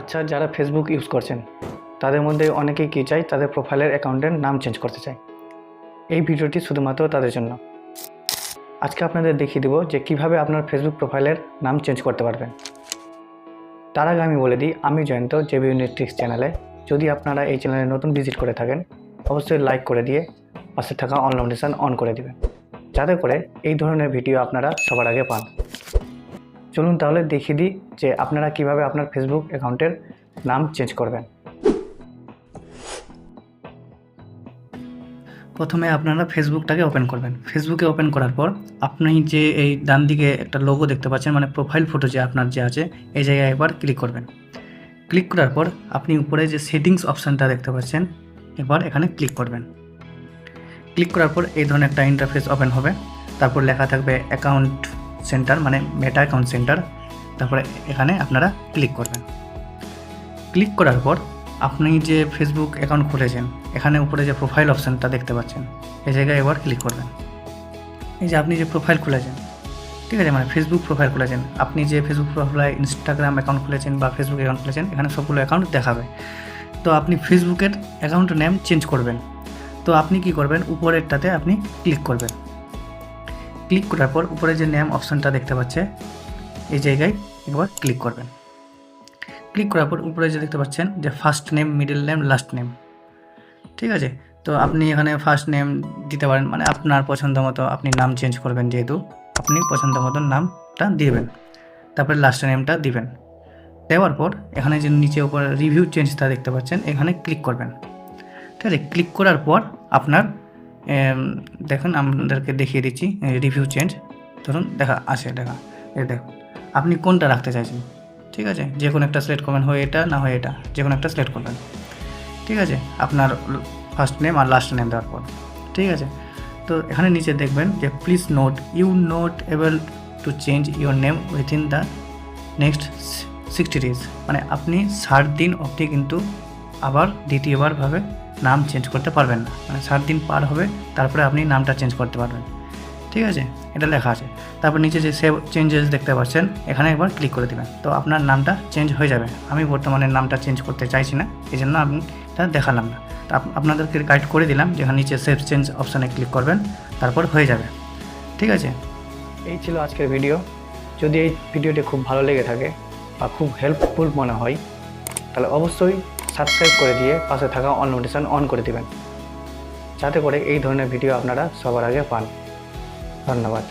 আচ্ছা যারা Facebook use করছেন, তাদের মধ্যে অনেকেই কী চায়? তাদের প্রোফাইলের অ্যাকাউন্টের নাম চেঞ্জ করতে চায়। এই ভিডিওটি শুধুমাত্র তাদের জন্য। আজকে আপনাদের দেখিয়ে দেবো যে কীভাবে আপনার ফেসবুক প্রোফাইলের নাম চেঞ্জ করতে পারবেন। তার আগে আমি বলে দিই, আমি জয়ন্ত জেবি ইউনিট্রিক্স চ্যানেলে যদি আপনারা এই চ্যানেলে নতুন ভিজিট করে থাকেন, অবশ্যই লাইক করে দিয়ে পাশে থাকা অন অন করে দেবেন। যাতে করে এই ধরনের ভিডিও আপনারা সবার আগে পান। চলুন তাহলে দেখিয়ে দিই যে আপনারা কীভাবে আপনার ফেসবুক অ্যাকাউন্টের নাম চেঞ্জ করবেন। প্রথমে আপনারা ফেসবুকটাকে ওপেন করবেন। ফেসবুকে ওপেন করার পর আপনি যে এই ডান দিকে একটা লোগো দেখতে পাচ্ছেন মানে প্রোফাইল ফটো যে আপনার যে আছে, এই জায়গায় একবার ক্লিক করবেন। ক্লিক করার পর আপনি উপরে যে সেটিংস অপশানটা দেখতে পাচ্ছেন, এবার এখানে ক্লিক করবেন। ক্লিক করার পর এই ধরনের একটা ইন্টারফেস ওপেন হবে। তারপর লেখা থাকবে অ্যাকাউন্ট সেন্টার মানে মেটা অ্যাকাউন্ট সেন্টার তারপরে এখানে আপনারা ক্লিক করবেন। ক্লিক করার পর আপনি যে ফেসবুক অ্যাকাউন্ট খুলেছেন, এখানে উপরে যে প্রোফাইল অপশানটা দেখতে পাচ্ছেন, এই জায়গায় এবার ক্লিক করবেন। এই যে আপনি যে প্রোফাইল খুলেছেন, ঠিক আছে মানে ফেসবুক প্রোফাইল খুলেছেন, আপনি যে ফেসবুক প্রোফাইল ইনস্টাগ্রাম অ্যাকাউন্ট খুলেছেন বা ফেসবুক অ্যাকাউন্ট খুলেছেন, এখানে সবগুলো অ্যাকাউন্ট দেখাবে। তো আপনি ফেসবুকের অ্যাকাউন্ট নেম চেঞ্জ করবেন। তো আপনি কি করবেন, উপরেরটাতে আপনি ক্লিক করবেন। ক্লিক করার পর উপরে যে নেম অপশানটা দেখতে পাচ্ছে, এই জায়গায় একবার ক্লিক করবেন। ক্লিক করার পর উপরে যে দেখতে পাচ্ছেন যে first name middle name last name ঠিক আছে? তো আপনি এখানে ফার্স্ট নেম দিতে পারেন মানে আপনার পছন্দ মতো আপনি নাম চেঞ্জ করবেন যেহেতু, আপনি পছন্দ মতো নামটা দিবেন। তারপরে লাস্ট নেমটা দিবেন। দেওয়ার পর এখানে যে নিচে উপরে রিভিউ চেঞ্জটা দেখতে পাচ্ছেন, এখানে ক্লিক করবেন। ঠিক আছে? ক্লিক করার পর আপনার দেখুন, আপনাদেরকে দেখিয়ে দিচ্ছি রিভিউ চেঞ্জ ধরুন, দেখা, আছে, দেখা, এই দেখুন। আপনি কোনটা রাখতে চাইছেন? ঠিক আছে? যে কোনো একটা সিলেক্ট করবেন, হয় এটা, না হয় এটা, যে কোনো একটা সিলেক্ট করবেন ঠিক আছে? আপনার ফার্স্ট নেম আর লাস্ট নেম দেওয়ার পর। ঠিক আছে? তো এখানে নিচে দেখবেন যে please note you not able to change your name within the next sixty days মানে আপনি ষাট দিন অবধি কিন্তু আবার দ্বিতীয়বারভাবে নাম চেঞ্জ করতে পারবেন না। মানে সাত দিন পার হবে, তারপরে আপনি নামটা চেঞ্জ করতে পারবেন। ঠিক আছে? এটা লেখা আছে। তারপর নিচে যে সেভ চেঞ্জেস দেখতে পাচ্ছেন, এখানে একবার ক্লিক করে দেবেন। তো আপনার নামটা চেঞ্জ হয়ে যাবে। আমি বর্তমানে নামটা চেঞ্জ করতে চাইছি না এই জন্য আমি এটা দেখালাম না। তো আপনাদেরকে গাইড করে দিলাম যেখানে নিচে সেভ চেঞ্জ অপশানে ক্লিক করবেন, তারপর হয়ে যাবে। ঠিক আছে? এই ছিল আজকের ভিডিও যদি এই ভিডিওটি খুব ভালো লেগে থাকে বা খুব হেল্পফুল মনে হয়, তাহলে অবশ্যই সাবস্ক্রাইব করে দিয়ে পাশে থাকা অন নোটিশন অন করে দেবেন। যাতে করে এই ধরনের ভিডিও আপনারা সবার আগে পান। ধন্যবাদ।